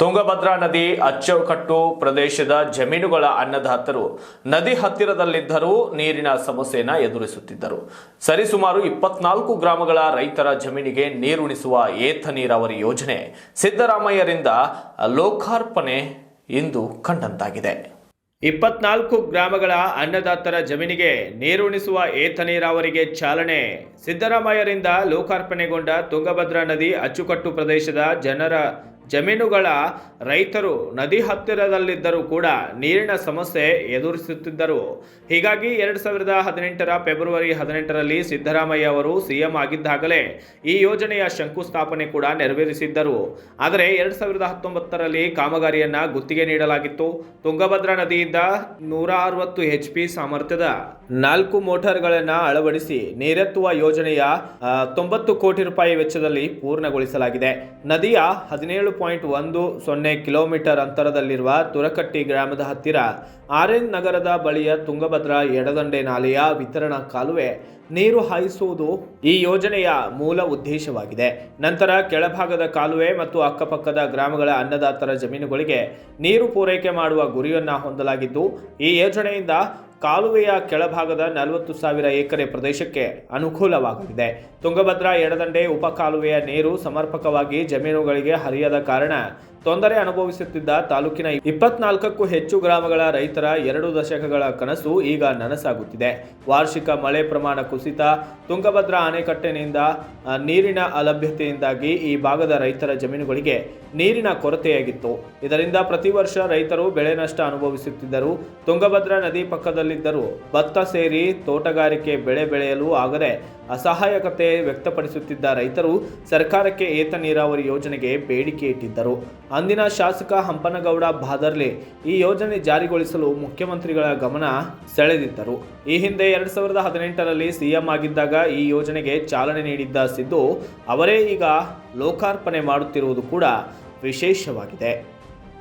ತುಂಗಭದ್ರಾ ನದಿ ಅಚ್ಚುಕಟ್ಟು ಪ್ರದೇಶದ ಜಮೀನುಗಳ ಅನ್ನದಾತರು ನದಿ ಹತ್ತಿರದಲ್ಲಿದ್ದರೂ ನೀರಿನ ಸಮಸ್ಯೆಯನ್ನು ಎದುರಿಸುತ್ತಿದ್ದರು. ಸರಿಸುಮಾರು ಇಪ್ಪತ್ನಾಲ್ಕು ಗ್ರಾಮಗಳ ರೈತರ ಜಮೀನಿಗೆ ನೀರುಣಿಸುವ ಏತ ನೀರಾವರಿ ಯೋಜನೆ ಸಿದ್ದರಾಮಯ್ಯರಿಂದ ಲೋಕಾರ್ಪಣೆ ಇಂದು ಕಂಡಂತಾಗಿದೆ. ಇಪ್ಪತ್ನಾಲ್ಕು ಗ್ರಾಮಗಳ ಅನ್ನದಾತರ ಜಮೀನಿಗೆ ನೀರುಣಿಸುವ ಏತ ನೀರಾವರಿಗೆ ಚಾಲನೆ ಸಿದ್ದರಾಮಯ್ಯರಿಂದ ಲೋಕಾರ್ಪಣೆಗೊಂಡ ತುಂಗಭದ್ರಾ ನದಿ ಅಚ್ಚುಕಟ್ಟು ಪ್ರದೇಶದ ಜನರ ಜಮೀನುಗಳ ರೈತರು ನದಿ ಹತ್ತಿರದಲ್ಲಿದ್ದರೂ ಕೂಡ ನೀರಿನ ಸಮಸ್ಯೆ ಎದುರಿಸುತ್ತಿದ್ದರು. ಹೀಗಾಗಿ ಎರಡು ಸಾವಿರದ ಹದಿನೆಂಟರ ಫೆಬ್ರವರಿ ಹದಿನೆಂಟರಲ್ಲಿ ಸಿದ್ದರಾಮಯ್ಯ ಅವರು ಸಿಎಂ ಆಗಿದ್ದಾಗಲೇ ಈ ಯೋಜನೆಯ ಶಂಕುಸ್ಥಾಪನೆ ಕೂಡ ನೆರವೇರಿಸಿದ್ದರು. ಆದರೆ ಎರಡು ಸಾವಿರದ ಹತ್ತೊಂಬತ್ತರಲ್ಲಿ ಕಾಮಗಾರಿಯನ್ನು ಗುತ್ತಿಗೆ ನೀಡಲಾಗಿತ್ತು. ತುಂಗಭದ್ರಾ ನದಿಯಿಂದ ನೂರ ಅರವತ್ತು ಎಚ್ ಪಿ ಸಾಮರ್ಥ್ಯದ ನಾಲ್ಕು ಮೋಟಾರ್ಗಳನ್ನು ಅಳವಡಿಸಿ ನೀರೆತ್ತುವ ಯೋಜನೆಯ ತೊಂಬತ್ತು ಕೋಟಿ ರೂಪಾಯಿ ವೆಚ್ಚದಲ್ಲಿ ಪೂರ್ಣಗೊಳಿಸಲಾಗಿದೆ. ನದಿಯ ಹದಿನೇಳು ಪಾಯಿಂಟ್ ಒಂದು ಸೊನ್ನೆ ಕಿಲೋಮೀಟರ್ ಅಂತರದಲ್ಲಿರುವ ತುರಕಟ್ಟಿ ಗ್ರಾಮದ ಹತ್ತಿರ ಆರೆಂಜ್ ನಗರದ ಬಳಿಯ ತುಂಗಭದ್ರಾ ಎಡದಂಡೆ ನಾಲೆಯ ವಿತರಣಾ ಕಾಲುವೆ ನೀರು ಹಾಯಿಸುವುದು ಈ ಯೋಜನೆಯ ಮೂಲ ಉದ್ದೇಶವಾಗಿದೆ. ನಂತರ ಕೆಳಭಾಗದ ಕಾಲುವೆ ಮತ್ತು ಅಕ್ಕಪಕ್ಕದ ಗ್ರಾಮಗಳ ಅನ್ನದಾತರ ಜಮೀನುಗಳಿಗೆ ನೀರು ಪೂರೈಕೆ ಮಾಡುವ ಗುರಿಯನ್ನು ಹೊಂದಲಾಗಿದ್ದು, ಈ ಯೋಜನೆಯಿಂದ ಕಾಲುವೆಯ ಕೆಳಭಾಗದ ನಲವತ್ತು ಸಾವಿರ ಎಕರೆ ಪ್ರದೇಶಕ್ಕೆ ಅನುಕೂಲವಾಗಲಿದೆ. ತುಂಗಭದ್ರಾ ಎಡದಂಡೆ ಉಪ ಕಾಲುವೆಯ ನೀರು ಸಮರ್ಪಕವಾಗಿ ಜಮೀನುಗಳಿಗೆ ಹರಿಯದ ಕಾರಣ ತೊಂದರೆ ಅನುಭವಿಸುತ್ತಿದ್ದ ತಾಲೂಕಿನ ಇಪ್ಪತ್ನಾಲ್ಕಕ್ಕೂ ಹೆಚ್ಚು ಗ್ರಾಮಗಳ ರೈತರ ಎರಡು ದಶಕಗಳ ಕನಸು ಈಗ ನನಸಾಗುತ್ತಿದೆ. ವಾರ್ಷಿಕ ಮಳೆ ಪ್ರಮಾಣ ಕುಸಿತ, ತುಂಗಭದ್ರಾ ಅಣೆಕಟ್ಟಿನಿಂದ ನೀರಿನ ಅಲಭ್ಯತೆಯಿಂದಾಗಿ ಈ ಭಾಗದ ರೈತರ ಜಮೀನುಗಳಿಗೆ ನೀರಿನ ಕೊರತೆಯಾಗಿತ್ತು. ಇದರಿಂದ ಪ್ರತಿ ವರ್ಷ ರೈತರು ಬೆಳೆ ನಷ್ಟ ಅನುಭವಿಸುತ್ತಿದ್ದರು. ತುಂಗಭದ್ರಾ ನದಿ ಪಕ್ಕದಲ್ಲಿದ್ದರೂ ಭತ್ತ ಸೇರಿ ತೋಟಗಾರಿಕೆ ಬೆಳೆ ಬೆಳೆಯಲು ಆಗದೆ ಅಸಹಾಯಕತೆ ವ್ಯಕ್ತಪಡಿಸುತ್ತಿದ್ದ ರೈತರು ಸರ್ಕಾರಕ್ಕೆ ಏತ ನೀರಾವರಿ ಯೋಜನೆಗೆ ಬೇಡಿಕೆ ಇಟ್ಟಿದ್ದರು. ಅಂದಿನ ಶಾಸಕ ಹಂಪನಗೌಡ ಬಾದರ್ಲಿ ಈ ಯೋಜನೆ ಜಾರಿಗೊಳಿಸಲು ಮುಖ್ಯಮಂತ್ರಿಗಳ ಗಮನ ಸೆಳೆದಿದ್ದರು. ಈ ಹಿಂದೆ ಎರಡ್ ಸಾವಿರದ ಹದಿನೆಂಟರಲ್ಲಿ ಸಿಎಂ ಆಗಿದ್ದಾಗ ಈ ಯೋಜನೆಗೆ ಚಾಲನೆ ನೀಡಿದ್ದ ಸಿದ್ದು, ಅವರೇ ಈಗ ಲೋಕಾರ್ಪಣೆ ಮಾಡುತ್ತಿರುವುದು ಕೂಡ ವಿಶೇಷವಾಗಿದೆ.